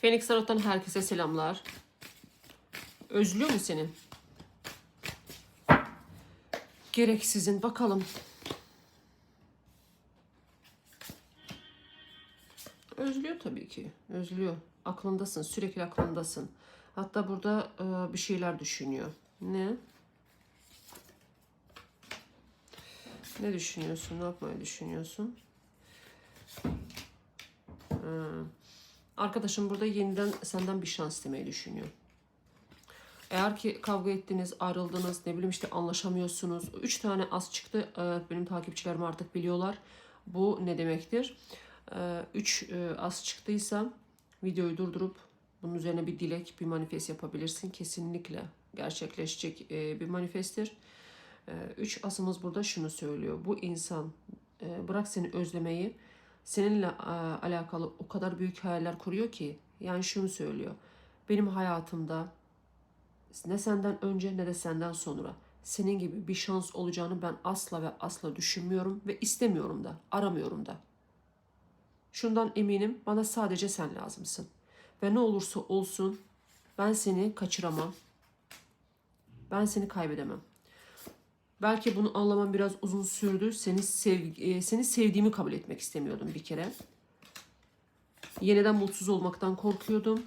Phoenix Tarot'tan herkese selamlar. Özlüyor mu seni? Gereksizin bakalım. Özlüyor tabii ki. Özlüyor. Aklındasın. Sürekli aklındasın. Hatta burada e, bir şeyler düşünüyor. Ne? Ne düşünüyorsun? Ne yapmayı düşünüyorsun? Hmm. Arkadaşım burada yeniden senden bir şans istemeyi düşünüyor. Eğer ki kavga ettiniz, ayrıldınız, ne bileyim işte anlaşamıyorsunuz. Üç tane az çıktı. Ee, Benim takipçilerim artık biliyorlar. Bu ne demektir? Ee, Üç e, az çıktıysa videoyu durdurup bunun üzerine bir dilek, bir manifest yapabilirsin. Kesinlikle gerçekleşecek e, bir manifesttir. Ee, Üç asımız burada şunu söylüyor. Bu insan e, bırak seni özlemeyi seninle alakalı o kadar büyük hayaller kuruyor ki yani şunu söylüyor. Benim hayatımda ne senden önce ne de senden sonra senin gibi bir şans olacağını ben asla ve asla düşünmüyorum ve istemiyorum da, aramıyorum da. Şundan eminim bana sadece sen lazımsın. Ve ne olursa olsun ben seni kaçıramam. Ben seni kaybedemem. Belki bunu anlamam biraz uzun sürdü. Seni sev e, seni sevdiğimi kabul etmek istemiyordum bir kere. Yeniden mutsuz olmaktan korkuyordum.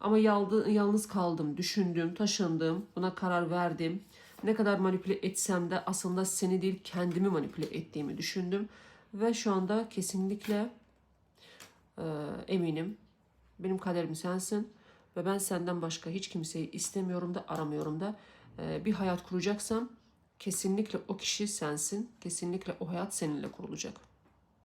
Ama yaldı, yalnız kaldım, düşündüm, taşındım, buna karar verdim. Ne kadar manipüle etsem de aslında seni değil kendimi manipüle ettiğimi düşündüm. Ve şu anda kesinlikle e, eminim. Benim kaderim sensin. Ve ben senden başka hiç kimseyi istemiyorum da aramıyorum da. E, bir hayat kuracaksam kesinlikle o kişi sensin. Kesinlikle o hayat seninle kurulacak.